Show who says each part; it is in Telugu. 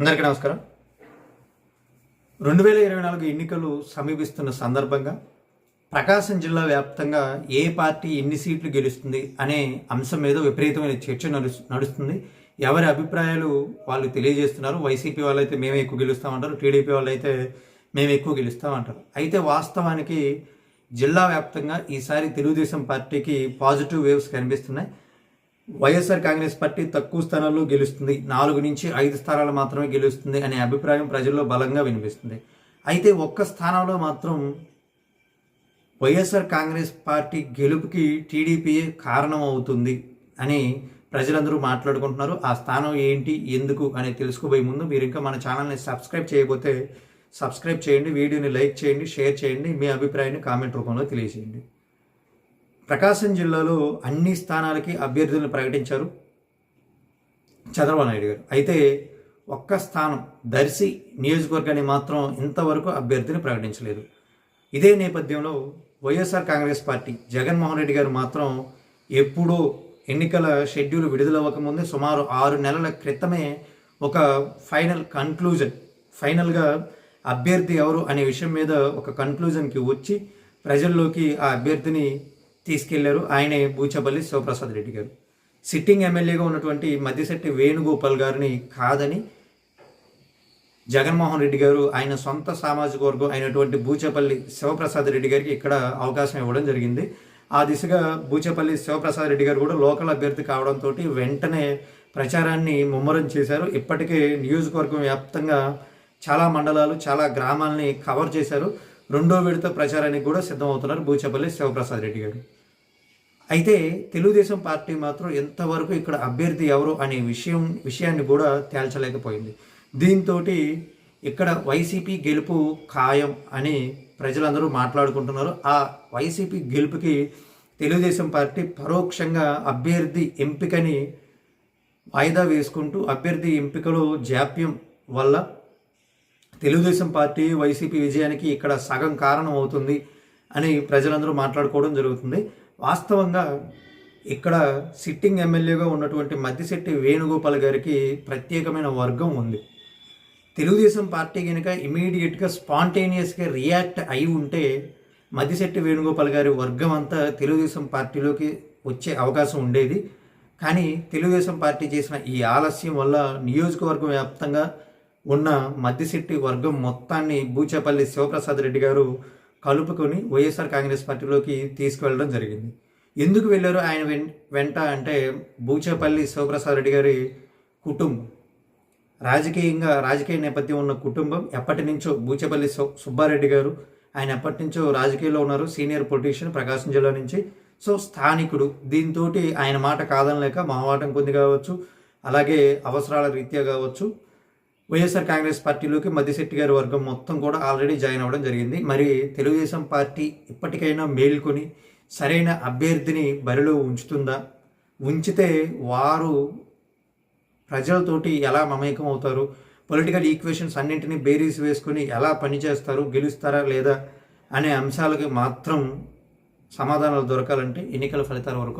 Speaker 1: అందరికీ నమస్కారం. రెండు వేల ఇరవై నాలుగు ఎన్నికలు సమీపిస్తున్న సందర్భంగా ప్రకాశం జిల్లా వ్యాప్తంగా ఏ పార్టీ ఎన్ని సీట్లు గెలుస్తుంది అనే అంశం మీద విపరీతమైన చర్చ నడు నడుస్తుంది. ఎవరి అభిప్రాయాలు వాళ్ళు తెలియజేస్తున్నారు. వైసీపీ వాళ్ళైతే మేమే ఎక్కువ గెలుస్తామంటారు. టీడీపీ వాళ్ళైతే మేము ఎక్కువ గెలుస్తామంటారు. అయితే వాస్తవానికి జిల్లా వ్యాప్తంగా ఈసారి తెలుగుదేశం పార్టీకి పాజిటివ్ వేవ్స్ కనిపిస్తున్నాయి. వైఎస్ఆర్ కాంగ్రెస్ పార్టీ తక్కువ స్థానాల్లో గెలుస్తుంది. నాలుగు నుంచి ఐదు స్థానాలు మాత్రమే గెలుస్తుంది అనే అభిప్రాయం ప్రజల్లో బలంగా వినిపిస్తుంది. అయితే ఒక్క స్థానంలో మాత్రం వైఎస్ఆర్ కాంగ్రెస్ పార్టీ గెలుపుకి టీడీపీయే కారణం అవుతుంది అని ప్రజలందరూ మాట్లాడుకుంటున్నారు. ఆ స్థానం ఏంటి ఎందుకు అని తెలుసుకోబోయే ముందు మీరు ఇంకా మన ఛానల్ని సబ్స్క్రైబ్ చేయకపోతే సబ్స్క్రైబ్ చేయండి వీడియోని లైక్ చేయండి షేర్ చేయండి మీ అభిప్రాయాన్ని కామెంట్ రూపంలో తెలియజేయండి. ప్రకాశం జిల్లాలో అన్ని స్థానాలకి అభ్యర్థులను ప్రకటించారు చంద్రబాబు నాయుడు గారు. అయితే ఒక్క స్థానం దర్శి నియోజకవర్గాన్ని మాత్రం ఇంతవరకు అభ్యర్థిని ప్రకటించలేదు. ఇదే నేపథ్యంలో YSR Congress party Jaganmohan Reddy garu మాత్రం ఎప్పుడో ఎన్నికల షెడ్యూల్ విడుదలవ్వకముందే సుమారు ఆరు నెలల క్రితమే ఒక ఫైనల్ కన్క్లూజన్ ఫైనల్గా అభ్యర్థి ఎవరు అనే విషయం మీద ఒక కన్క్లూజన్కి వచ్చి ప్రజల్లోకి ఆ అభ్యర్థిని తీసుకెళ్ళారు. ఆయనే బూచపల్లి శివప్రసాద్ రెడ్డి గారు. సిట్టింగ్ ఎమ్మెల్యేగా ఉన్నటువంటి మధ్యశెట్టి వేణుగోపాల్ గారిని కాదని జగన్మోహన్ రెడ్డి గారు ఆయన సొంత సామాజిక వర్గం అయినటువంటి బూచపల్లి శివప్రసాద్ రెడ్డి గారికి ఇక్కడ అవకాశం ఇవ్వడం జరిగింది. ఆ దిశగా బూచపల్లి శివప్రసాద్ రెడ్డి గారు కూడా లోకల్ అభ్యర్థి కావడంతో వెంటనే ప్రచారాన్ని ముమ్మరం చేశారు. ఇప్పటికే నియోజకవర్గం వ్యాప్తంగా చాలా మండలాలు చాలా గ్రామాలని కవర్ చేశారు. రెండో విడత ప్రచారానికి కూడా సిద్ధమవుతున్నారు బూచపల్లి శివప్రసాద్ రెడ్డి గారు. అయితే తెలుగుదేశం పార్టీ మాత్రం ఎంతవరకు ఇక్కడ అభ్యర్థి ఎవరు అనే విషయం విషయాన్ని కూడా తేల్చలేకపోయింది. దీంతో ఇక్కడ వైసీపీ గెలుపు ఖాయం అని ప్రజలందరూ మాట్లాడుకుంటున్నారు. ఆ వైసీపీ గెలుపుకి తెలుగుదేశం పార్టీ పరోక్షంగా అభ్యర్థి ఎంపికని వాయిదా వేసుకుంటూ అభ్యర్థి ఎంపికలో జాప్యం వల్ల తెలుగుదేశం పార్టీ వైసీపీ విజయానికి ఇక్కడ సగం కారణం అవుతుంది. అని ప్రజలందరూ మాట్లాడుకోవడం జరుగుతుంది. వాస్తవంగా ఇక్కడ సిట్టింగ్ ఎమ్మెల్యేగా ఉన్నటువంటి మద్దిశెట్టి వేణుగోపాల్ గారికి ప్రత్యేకమైన వర్గం ఉంది. తెలుగుదేశం పార్టీ కనుక ఇమీడియట్గా స్పాంటేనియస్గా రియాక్ట్ అయి ఉంటే మద్దిశెట్టి వేణుగోపాల్ గారి వర్గం అంతా తెలుగుదేశం పార్టీలోకి వచ్చే అవకాశం ఉండేది. కానీ తెలుగుదేశం పార్టీ చేసిన ఈ ఆలస్యం వల్ల నియోజకవర్గం వ్యాప్తంగా ఉన్న మద్దిశెట్టి వర్గం మొత్తాన్ని బూచేపల్లి శివప్రసాద్ రెడ్డి గారు కలుపుకొని వైఎస్ఆర్ కాంగ్రెస్ పార్టీలోకి తీసుకువెళ్ళడం జరిగింది. ఎందుకు వెళ్ళారు? ఆయన వెంట అంటే బూచేపల్లి శివప్రసాద్ రెడ్డి గారి కుటుంబం. రాజకీయంగా రాజకీయ నేపథ్యం ఉన్న కుటుంబం ఎప్పటి నుంచో బూచేపల్లి సుబ్బారెడ్డి గారు ఆయన ఎప్పటి నుంచో రాజకీయాల్లో ఉన్నారు. సీనియర్ పొలిటీషియన్ ప్రకాశం జిల్లా నుంచి. సో స్థానికుడు. దీంతో ఆయన మాట కాదనలేక మావాటం కొద్ది కావచ్చు అలాగే అవసరాల రీత్యా కావచ్చు. వైఎస్ఆర్ కాంగ్రెస్ పార్టీలోకి మద్దిశెట్టి గారి వర్గం మొత్తం కూడా ఆల్రెడీ జాయిన్ అవ్వడం జరిగింది. మరి తెలుగుదేశం పార్టీ ఇప్పటికైనా మేల్కొని సరైన అభ్యర్థిని బరిలో ఉంచుతుందా? ఉంచితే వారు ప్రజలతోటి ఎలా మమేకం అవుతారు? పొలిటికల్ ఈక్వేషన్స్ అన్నింటినీ బేరీస్ వేసుకుని ఎలా పనిచేస్తారు? గెలుస్తారా లేదా? అనే అంశాలకి మాత్రం సమాధానాలు దొరకాలంటే ఎన్నికల ఫలితాల వరకు